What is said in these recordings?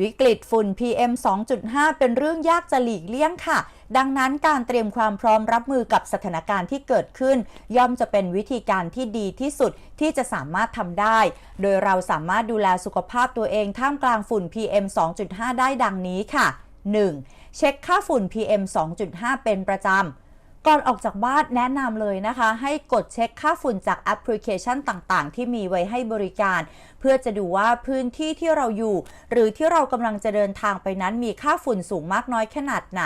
วิกฤตฝุ่น PM 2.5 เป็นเรื่องยากจะหลีกเลี่ยงค่ะ ดังนั้นการเตรียมความพร้อมรับมือกับสถานการณ์ที่เกิดขึ้น ย่อมจะเป็นวิธีการที่ดีที่สุดที่จะสามารถทำได้ โดยเราสามารถดูแลสุขภาพตัวเองท่ามกลางฝุ่น PM 2.5 ได้ดังนี้ค่ะ 1. เช็คค่าฝุ่น PM 2.5 เป็นประจำ ก่อนออกจากบ้านแนะนำเลยนะคะ ให้กดเช็คค่าฝุ่นจากแอปพลิเคชันต่างๆ ที่มีไว้ให้บริการ เพื่อจะดูว่าพื้นที่ที่เราอยู่ หรือที่เรากำลังจะเดินทางไปนั้นมีค่าฝุ่นสูงมากน้อยขนาดไหน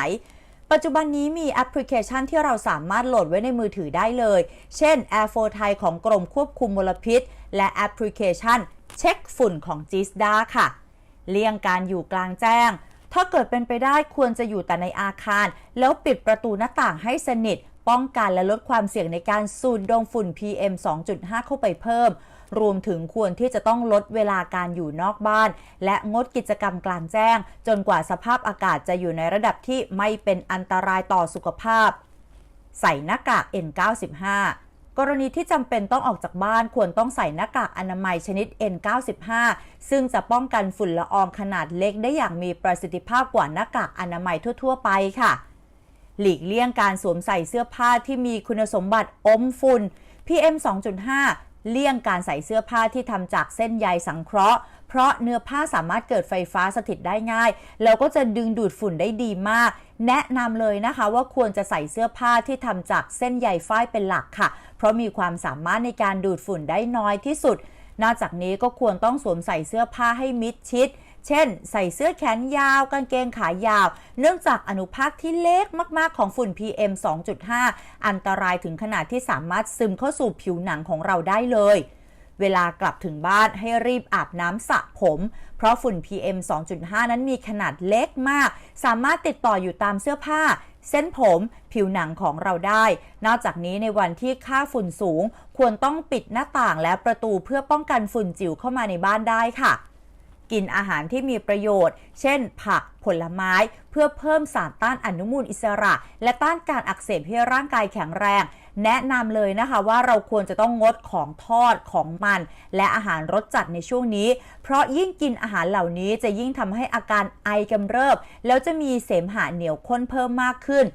ปัจจุบันนี้มีแอปพลิเคชันที่เราสามารถโหลดไว้ในมือถือได้เลย เช่น Air 4 Thai ของกรมควบคุมมลพิษ และแอปพลิเคชันเช็คฝุ่นของ g i s d a ค่ะ เลี่ยงการอยู่กลางแจ้ง ถ้าเกิดเป็นไปได้ควรจะอยู่แต่ในอาคาร แล้วปิดประตูหน้าต่างให้สนิท ป้องกันและลดความเสี่ยงในการสูดดมฝุ่น PM 2.5 เข้าไปเพิ่ม รวมถึงควรที่จะต้องลดเวลาการอยู่นอกบ้าน และงดกิจกรรมกลางแจ้ง จนกว่าสภาพอากาศจะอยู่ในระดับที่ไม่เป็นอันตรายต่อสุขภาพ ใส่หน้ากาก N95 กรณีที่จำเป็นต้องออกจากบ้านควรต้องใส่หน้ากากอนามัยชนิด N95 ซึ่งจะป้องกันฝุ่นละอองขนาดเล็กได้อย่างมีประสิทธิภาพกว่าหน้ากากอนามัยทั่ว ๆ ไปค่ะ หลีกเลี่ยงการสวมใส่เสื้อผ้าที่มีคุณสมบัติอมฝุ่น PM 2.5 เลี่ยงการใส่เสื้อผ้าที่ทำจากเส้นใยสังเคราะห์ เพราะเนื้อผ้าสามารถเกิดไฟฟ้าสถิตได้ง่าย แล้วก็จะดึงดูดฝุ่นได้ดีมาก แนะนำเลยนะคะว่าควรจะใส่เสื้อผ้าที่ทำจากเส้นใยฝ้ายเป็นหลักค่ะ เพราะมีความสามารถในการดูดฝุ่นได้น้อยที่สุด นอกจากนี้ก็ควรต้องสวมใส่เสื้อผ้าให้มิดชิด เช่น ใส่เสื้อแขนยาว กางเกงขายาว เนื่องจากอนุภาคที่เล็กมาก ๆ ของฝุ่น PM 2.5 อันตรายถึงขนาดที่สามารถซึมเข้าสู่ผิวหนังของเราได้เลย เวลากลับถึงบ้านให้รีบอาบน้ำสระผม เพราะฝุ่น PM 2.5 นั้นมีขนาดเล็กมาก สามารถติดต่ออยู่ตามเสื้อผ้าเส้นผมผิวหนังของเราได้ นอกจากนี้ในวันที่ค่าฝุ่นสูง ควรต้องปิดหน้าต่างและประตูเพื่อป้องกันฝุ่นจิ๋วเข้ามาในบ้านได้ค่ะ กินอาหารที่มีประโยชน์ เช่น ผักผลไม้ เพื่อเพิ่มสารต้านอนุมูลอิสระ และต้านการอักเสบให้ร่างกายแข็งแรง แนะนำเลยนะคะว่าเราควรจะต้องงดของทอดของมัน และอาหารรสจัดในช่วงนี้ เพราะยิ่งกินอาหารเหล่านี้จะยิ่งทำให้อาการไอกำเริบ แล้วจะมีเสมหะเหนียวข้นเพิ่มมากขึ้น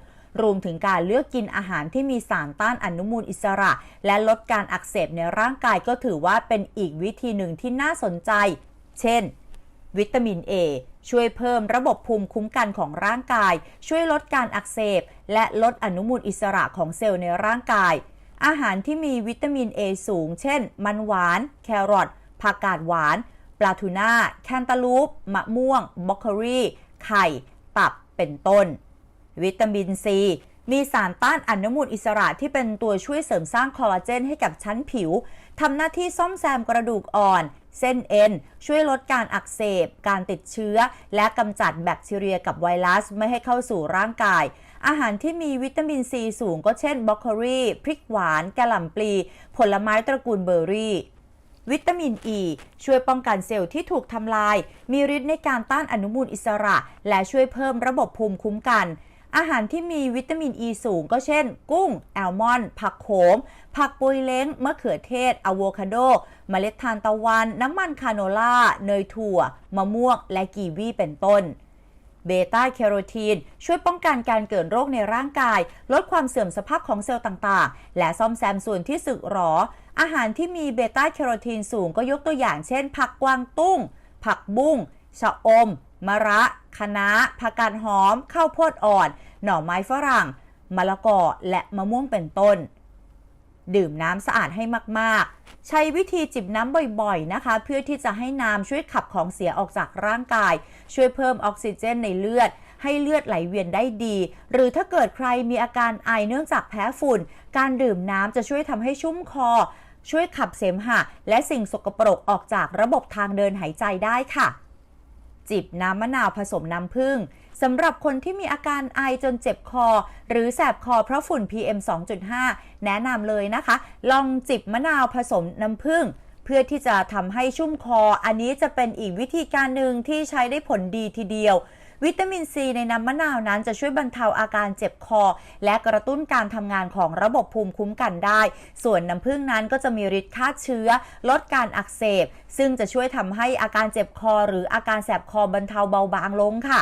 รวมถึงการเลือกกินอาหารที่มีสารต้านอนุมูลอิสระ และลดการอักเสบในร่างกายก็ถือว่าเป็นอีกวิธีหนึ่งที่น่าสนใจ เช่น วิตามิน A ช่วยเพิ่มระบบภูมิคุ้มกันของร่างกาย ช่วยลดการอักเสบ และลดอนุมูลอิสระของเซลล์ในร่างกาย อาหารที่มีวิตามิน A สูง เช่น มันหวาน แครอทผักกาดหวาน ปลาทูน่า แคนตาลูป มะม่วง บล็อกโครีไข่ ตับ เป็นต้น วิตามินซีมีสารต้านอนุมูลอิสระที่เป็นตัวช่วยเสริมสร้างคอลลาเจนให้กับชั้นผิว ทำหน้าที่ซ่อมแซมกระดูกอ่อน เส้นเอ็นช่วยลดการอักเสบ การติดเชื้อ และกำจัดแบคทีเรียกับไวรัสไม่ให้เข้าสู่ร่างกาย อาหารที่มีวิตามินซีสูงก็เช่นบล็อกโครีพริกหวานกะหล่ำปลี ผลไม้ตระกูลเบอร์รี่วิตามินอ e ีช่วยป้องกันเซลล์ที่ถูกทำลาย มีฤทธิ์ในการต้านอนุมูลอิสระ และช่วยเพิ่มระบบภูมิคุ้มกัน อาหารที่มีวิตามินอ e ีสูงก็เช่น กุ้ง แอลมอนด์ผักโขม ผักปุยเล้ง มะเขือเทศอะโวคาโด เมล็ดทานตะวัน น้ำมันคาโนล่า เนยถั่ว มะม่วง และกีวีเป็นต้นเบต้าแคโรทีน ช่วยป้องกันการเกิดโรคในร่างกาย ลดความเสื่อมสภาพของเซลล์ต่างๆ และซ่อมแซมส่วนที่สึกหรอ อาหารที่มีเบต้าแคโรทีนสูงก็ยกตัวอย่างเช่น ผักกวางตุ้ง ผักบุ้งชะอม มะระคะน้าผักกาดหอม ข้าวโพดอ่อน หน่อไม้ฝรั่ง มะละกอ และมะม่วงเป็นต้น ดื่มน้ำสะอาดให้มาก ๆ ใช้วิธีจิบน้ำบ่อย ๆ นะคะ เพื่อที่จะให้น้ำช่วยขับของเสียออกจากร่างกาย ช่วยเพิ่มออกซิเจนในเลือด ให้เลือดไหลเวียนได้ดี หรือถ้าเกิดใครมีอาการไอเนื่องจากแพ้ฝุ่น การดื่มน้ำจะช่วยทำให้ชุ่มคอ ช่วยขับเสมหะ และสิ่งสกปรกออกจากระบบทางเดินหายใจได้ค่ะ จิบน้ำมะนาวผสมน้ำผึ้งสำหรับคนที่มีอาการไอจนเจ็บคอ หรือแสบคอเพราะฝุ่น PM 2.5 แนะนำเลยนะคะ ลองจิบมะนาวผสมน้ำผึ้งเพื่อที่จะทำให้ชุ่มคอ อันนี้จะเป็นอีกวิธีการหนึ่งที่ใช้ได้ผลดีทีเดียว วิตามินซีในน้ำมะนาวนั้นจะช่วยบรรเทาอาการเจ็บคอ และกระตุ้นการทำงานของระบบภูมิคุ้มกันได้ ส่วนน้ำผึ้งนั้นก็จะมีฤทธิ์ฆ่าเชื้อ ลดการอักเสบ ซึ่งจะช่วยทำให้อาการเจ็บคอ หรืออาการแสบคอบรรเทาเบาบางลงค่ะ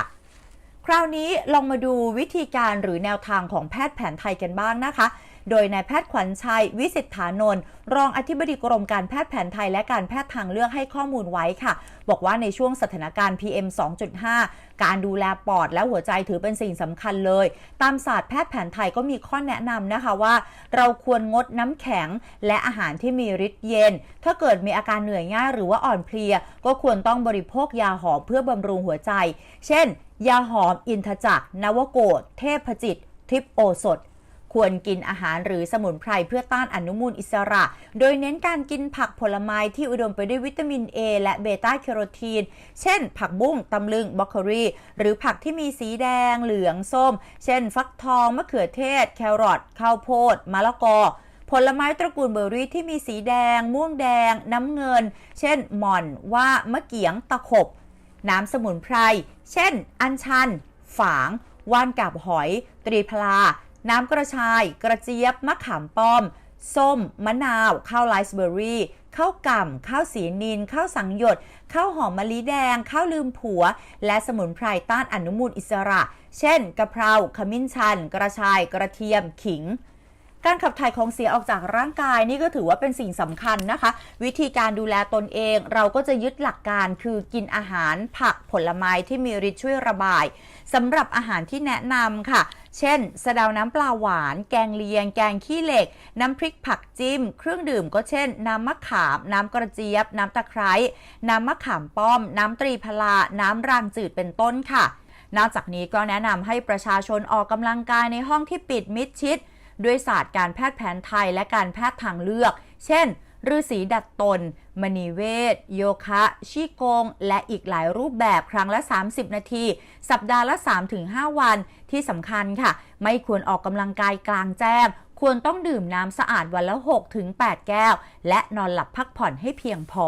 คราวนี้ลองมาดูวิธีการหรือแนวทางของแพทย์แผนไทยกันบ้างนะคะ โดยนายแพทย์ขวัญชัย วิสิทธานนท์รองอธิบดีกรมการแพทย์แผนไทยและการแพทย์ทางเลือกให้ข้อมูลไว้ค่ะ บอกว่าในช่วงสถานการณ์ PM 2.5 การดูแลปอดและหัวใจถือเป็นสิ่งสำคัญเลย ตามศาสตร์แพทย์แผนไทยก็มีข้อแนะนำนะคะว่า เราควรงดน้ำแข็งและอาหารที่มีฤทธิ์เย็น ถ้าเกิดมีอาการเหนื่อยง่ายหรือว่าอ่อนเพลีย ก็ควรต้องบริโภคยาหอมเพื่อบำรุงหัวใจ เช่น ยาหอมอินทจักรนวโกฏเทพจิต ทิพโอสถ ควรกินอาหารหรือสมุนไพรเพื่อต้านอนุมูลอิสระ โดยเน้นการกินผักผลไม้ที่อุดมไปด้วยวิตามิน A และเบต้าแคโรทีน เช่น ผักบุ้ง ตำลึงบรอกโคลีหรือผักที่มีสีแดง เหลือง ส้ม เช่น ฟักทอง มะเขือเทศ แครอท ข้าวโพด มะละกอผลไม้ตระกูลเบอร์รี่ที่มีสีแดง ม่วงแดง น้ำเงิน เช่นหม่อน ว่า มะเกียง ตะขบ น้ำสมุนไพร เช่น อัญชัน ฝาง ว่านกาบหอย ตรีพลา น้ำกระชาย กระเจี๊ยบ มะขามป้อม ส้ม มะนาว ข้าวไรซ์เบอร์รี่ ข้าวก่ำ ข้าวสีนิน ข้าวสังหยด ข้าวหอมมะลิแดง ข้าวลืมผัว และสมุนไพรต้านอนุมูลอิสระ เช่น กะเพรา ขมิ้นชัน กระชาย กระเทียม ขิง การขับถ่ายของเสียออกจากร่างกายนี่ก็ถือว่าเป็นสิ่งสำคัญนะคะ วิธีการดูแลตนเองเราก็จะยึดหลักการคือกินอาหารผักผลไม้ที่มีฤทธิ์ช่วยระบายสำหรับอาหารที่แนะนำค่ะ เช่นสะเดาน้ำปลาหวาน แกงเลียง แกงขี้เหล็ก น้ำพริกผักจิ้ม เครื่องดื่มก็เช่น น้ำมะขาม น้ำกระเจี๊ยบ น้ำตะไคร้ น้ำมะขามป้อม น้ำตรีพลา น้ำรางจืดเป็นต้นค่ะ นอกจากนี้ก็แนะนำให้ประชาชนออกกำลังกายในห้องที่ปิดมิดชิด ด้วยศาสตร์การแพทย์แผนไทยและการแพทย์ทางเลือก เช่นฤาษีดัดตน มณีเวทโยคะ ชีกง และอีกหลายรูปแบบครั้งละ 30 นาที สัปดาห์ละ 3-5 วัน ที่สำคัญค่ะ ไม่ควรออกกำลังกายกลางแจ้ง ควรต้องดื่มน้ำสะอาดวันละ 6-8 แก้ว และนอนหลับพักผ่อนให้เพียงพอ